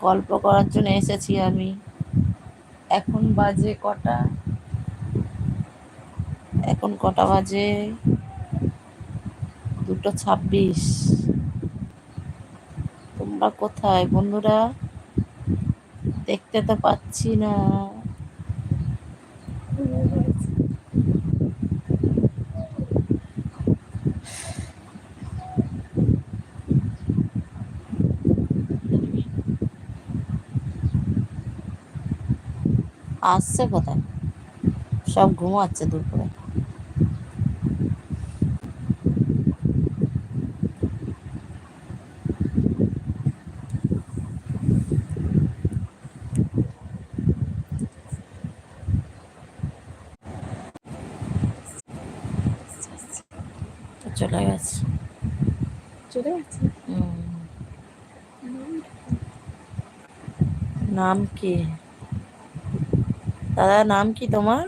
গল্প করার জন্য এসেছি আমি। এখন বাজে কটা? এখন কটা বাজে? দুটো ছাব্বিশ। তোমরা কোথায় বন্ধুরা? দেখতে তো পাচ্ছি না। আসছে কোথায়? সব ঘুমাচ্ছে দুপুরে। চলে গেছে। চলে গেছে। নাম কি? দাদা, নাম কি তোমার?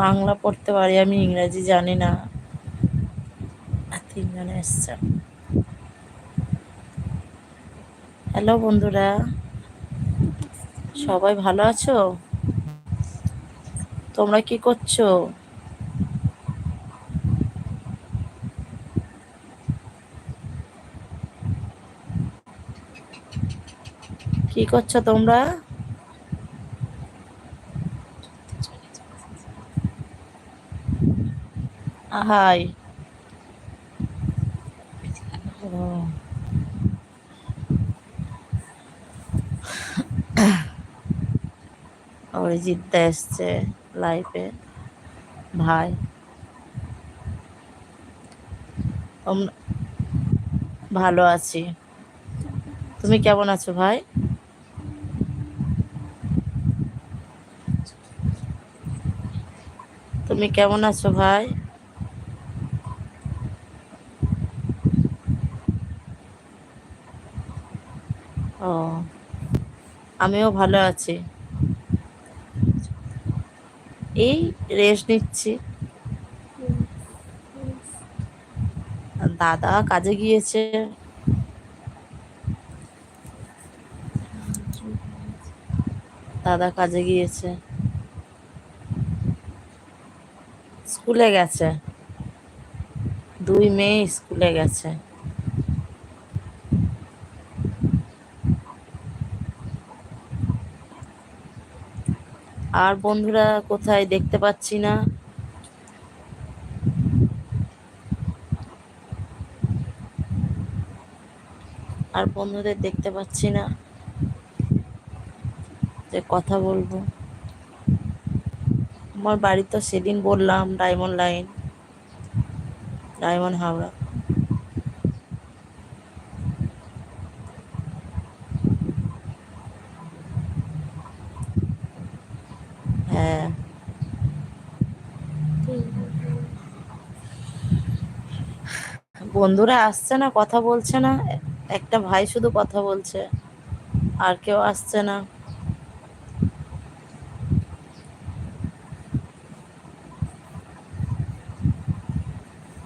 বাংলা পড়তে পারি, আমি ইংরাজি জানি না। তিনজন এসছে। হ্যালো বন্ধুরা, সবাই ভালো আছো? তোমরা কি করছ? কি করছ তোমরা? হাই। অরিজিৎদা এসছে লাইফে ভাই। ভালো আছি। তুমি কেমন আছো ভাই? তুমি কেমন আছো ভাই? ও, আমিও ভালো আছি। এই রেস্ট নিচ্ছি। দাদা কাজে গিয়েছে। দাদা কাজে গিয়েছে। স্কুলে গেছে। দুই মেয়ে স্কুলে গেছে। আর বন্ধুরা কোথায় দেখতে পাচ্ছি না। আর বন্ধুদের দেখতে পাচ্ছি না। যে কথা বলব। আমার বাড়ি তো সেদিন বললাম ডায়মন্ড লাইন, ডায়মন্ড হাওড়া। হ্যাঁ। বন্ধুরা আসছে না, কথা বলছে না, একটা ভাই শুধু কথা বলছে, আর কেউ আসছে না।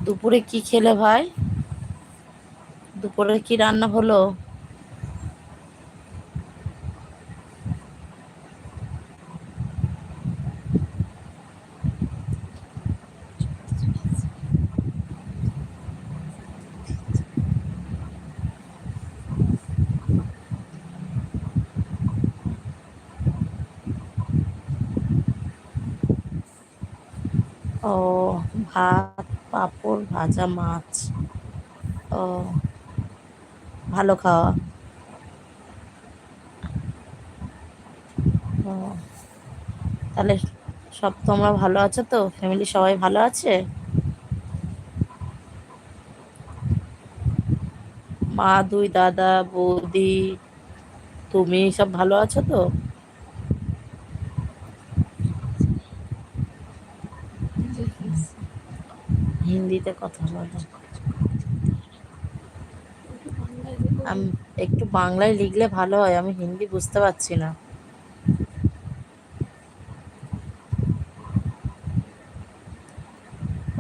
দুপুরে কি খেলে ভাই? দুপুরে কি রান্না হলো? ও ভাত। পাঁপড়, ভাজা মাছ, ও, ভালো খাওয়া। ও, তাহলে সব তোমরা ভালো আছো তো? ফ্যামিলি সবাই ভালো আছে? মা, দুই দাদা, বৌদি, তুমি সব ভালো আছো তো? হিন্দিতে কথা বলো। আমি, একটু বাংলায় লিখলে ভালো হয়, আমি হিন্দি বুঝতে পারছি না।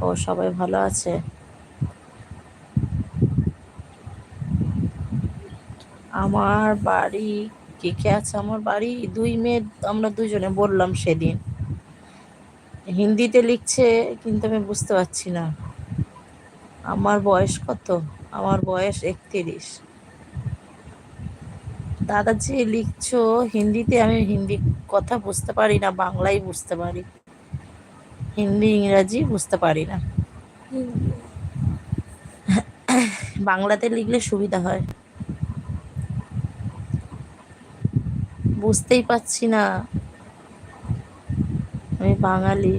ও, সবাই ভালো আছে? আমার বাড়ি, কে কে আছে? আমার বাড়ি, দুই মেয়ে, আমরা দুজনে বললাম সেদিন। হিন্দিতে লিখছে, কিন্তু আমি বুঝতে পারছি না। আমার বয়স কত? আমার বয়স একত্রিশ। দাদা যে লিখছো হিন্দিতে, আমি হিন্দি কথা বুঝতে পারি না, বাংলাই বুঝতে পারি। হিন্দি, ইংরাজি বুঝতে পারি না। বাংলাতে লিখলে সুবিধা হয়। বুঝতেই পারছি না। আমি বাঙালি।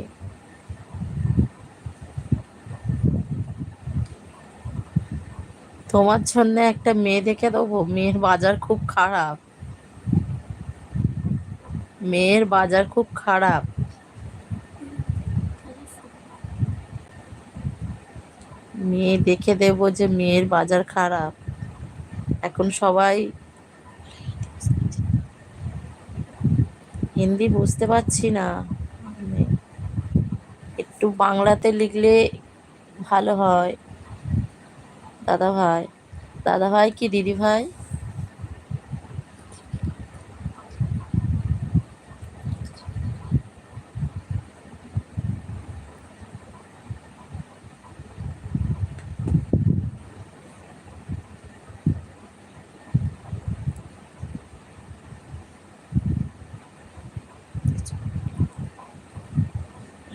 তোমার জন্য একটা মেয়ে দেখে দেবো? মেয়ের বাজার খুব খারাপ। মেয়ের বাজার খুব খারাপ। মেয়ে দেখে দেবো যে মেয়ের বাজার খারাপ। এখন সবাই হিন্দি বুঝতে পারছি না। একটু বাংলাতে লিখলে ভালো হয়। দাদা ভাই। দাদা ভাই কি দিদি ভাই?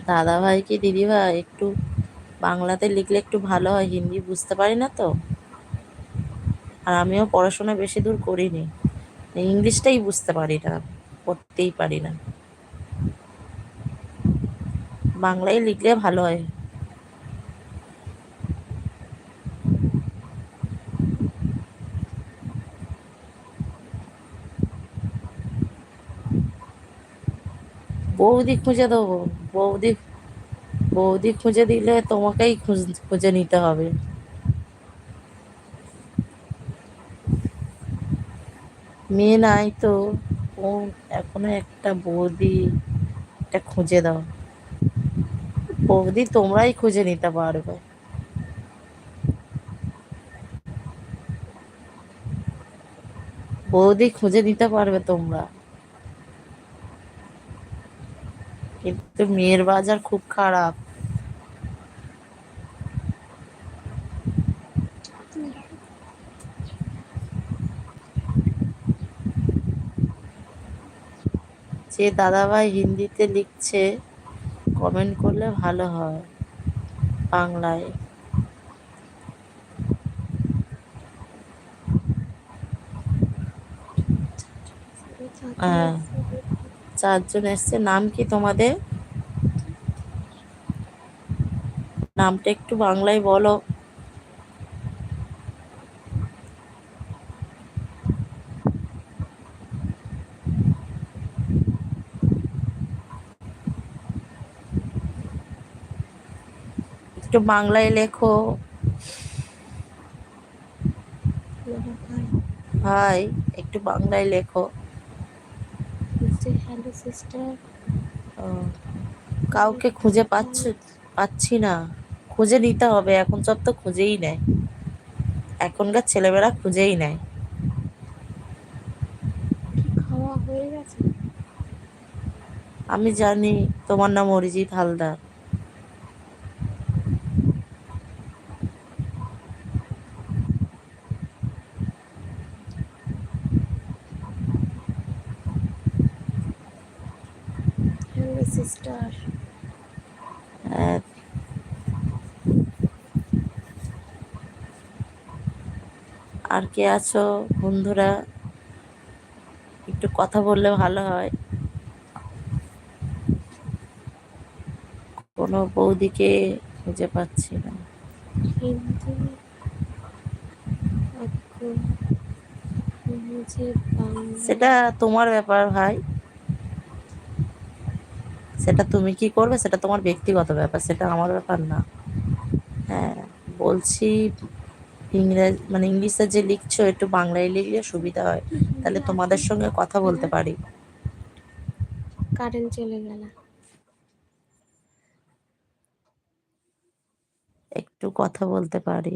দাদা ভাই কি দিদিভাই একটু বাংলাতে লিখলে একটু ভালো হয়, হিন্দি বুঝতে পারি না তো। আর আমিও পড়াশোনা বেশি দূর করিনি। ইংলিশটাই বুঝতে পারি না, পড়তেই পারি না। বাংলায় লিখলে ভালো হয়। বৌদি খুঁজে দেবো, বৌদি বৌদি খুঁজে দিলে তোমাকেই খুঁজ- নিতে হবে। মেয়ে নাই তো এখনও একটা বৌদি, একটা খুঁজে দাও। বৌদি তোমরাই খুঁজে নিতে পারবে। বৌদি খুঁজে নিতে পারবে তোমরা। কিন্তু মেয়ের বাজার খুব খারাপ। যে দাদাভাই হিন্দিতে লিখছে কমেন্ট করলে ভালো হয় বাংলায়। হ্যাঁ। চারজন এসছে। নাম কি তোমাদের? নামটা একটু বাংলায় বলো। একটু বাংলায় লেখো। ভাই। একটু বাংলায় লেখো। হ্যালো সিস্টার কাউকে খুঁজে পাচ্ছ পাচ্ছি না। খুঁজে নিতে হবে এখন সব তো খুঁজেই নেয়। এখনকার ছেলেমেয়েরা খুঁজেই নেয়। খাওয়া হয়ে গেছে? আমি জানি তোমার নাম অরিজিৎ হালদার হ্যালো সিস্টার। আর কে আছো বন্ধুরা? একটু কথা বললে ভালো হয়। কোনো বৌদিকে খুঁজে পাচ্ছি না। সেটা তোমার ব্যাপার ভাই। সেটা তুমি কি করবে? সেটা তোমার ব্যক্তিগত ব্যাপার সেটা আমার ব্যাপার না। হ্যাঁ বলছি ইংরেজি মানে ইংলিশে যে লিখছো একটু বাংলায় লিখলে সুবিধা হয়। তাহলে তোমাদের সঙ্গে কথা বলতে পারি। কারেন্ট চলে গেল। একটু কথা বলতে পারি।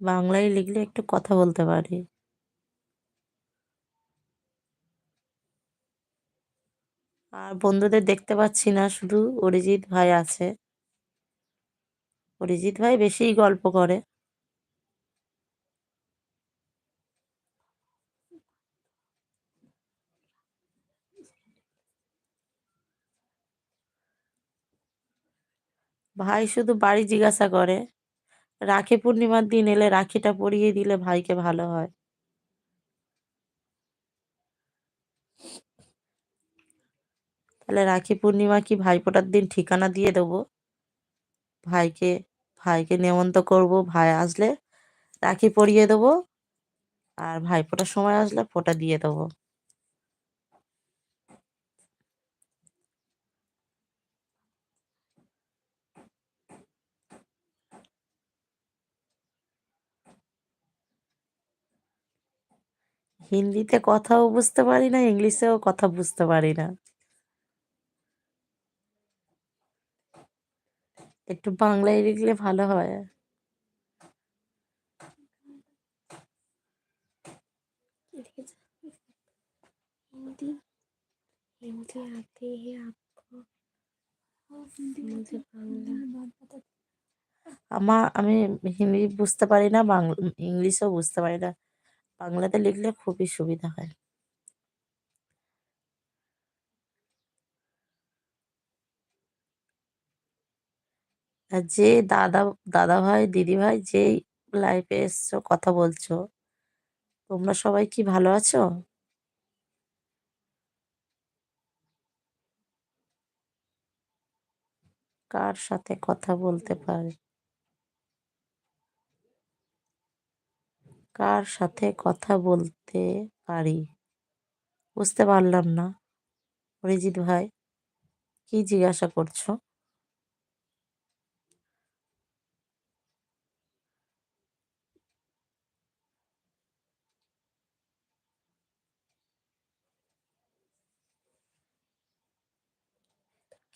বাংলায় লিখলে একটু কথা বলতে পারি। আর বন্ধুদের দেখতে পাচ্ছি না, শুধু অরিজিৎ ভাই আছে। অরিজিৎ ভাই বেশিই গল্প করে। ভাই শুধু বাড়ি জিজ্ঞাসা করে, রাখি পূর্ণিমার দিন এলে রাখিটা পরিয়ে দিলে ভাইকে ভালো হয়। তাহলে রাখি পূর্ণিমা কি ভাইফোঁটার দিন ঠিকানা দিয়ে দেবো? ভাইকে ভাইকে নেমন্ত করব, ভাই আসলে রাখি পরিয়ে দেবো আর ভাইফোঁটার সময় আসলে ফোঁটা দিয়ে দেবো। হিন্দিতে কথাও বুঝতে পারি না, ইংলিশেও কথা বুঝতে পারি না। একটু বাংলায় লিখলে ভালো হয় लिखे जा- हिंदी हिंदी आती है आपको मुझे बांग्ला আমার আমি হিন্দি বুঝতে পারি না বাংলা ইংলিশও বুঝতে পারি না বাংলাতে লিখলে খুবই সুবিধা হয় আর যে দাদা দাদা ভাই দিদি ভাই যেই লাইফে এসছো, কথা বলছো, তোমরা সবাই কি ভালো আছো? কার সাথে কথা বলতে পারে? কার সাথে কথা বলতে পারি? বুঝতে পারলাম না, অরিজিৎ ভাই, কি জিজ্ঞাসা করছ?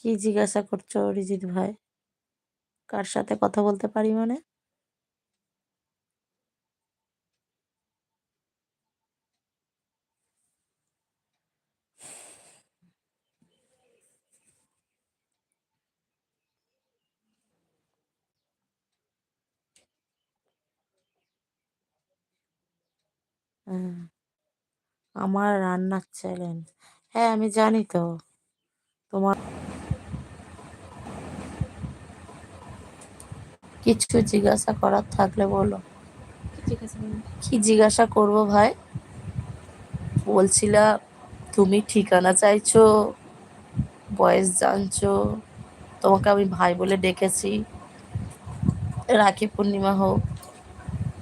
কি জিজ্ঞাসা করছ অরিজিৎ ভাই? কার সাথে কথা বলতে পারি মানে? আমার রান্নার চ্যালেঞ্জ হ্যাঁ আমি জানি তো। তোমার কিছু জিজ্ঞাসা করার থাকলে বলো। কি জিজ্ঞাসা করব? ভাই? বলছিলা তুমি ঠিকানা চাইছো বয়স জানছো তোমাকে আমি ভাই বলে ডেকেছি। রাখি পূর্ণিমা হোক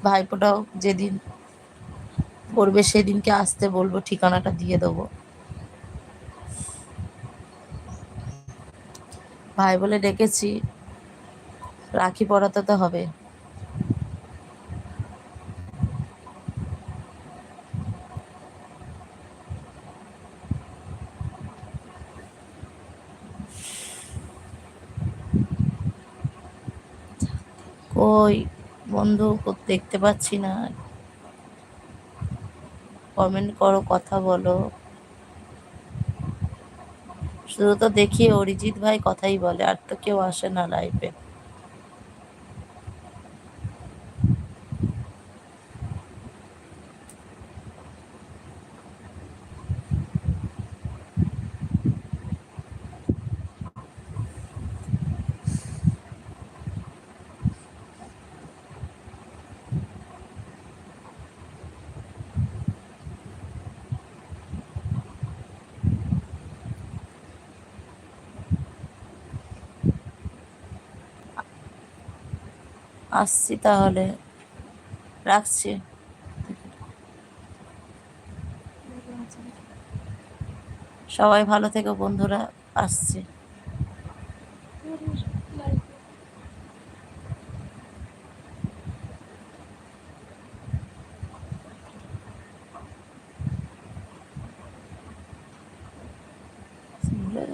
ভাইফোঁটাও যেদিন পড়বে সেদিনকে আসতে বলব ঠিকানাটা দিয়ে দেবো। ভাই বলে ডেকেছি রাখি পরাতে তো হবে। কই, বন্ধু দেখতে পাচ্ছি না। কমেন্ট করো, কথা বলো। শুধু তো দেখি অরিজিৎ ভাই কথাই বলে, আর তো কেউ আসে না লাইভে আসছি তাহলে। রাখছি। সবাই ভালো থেকো বন্ধুরা আসছি।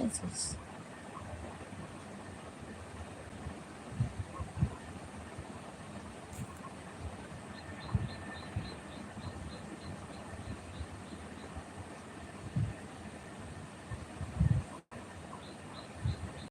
গেছিস?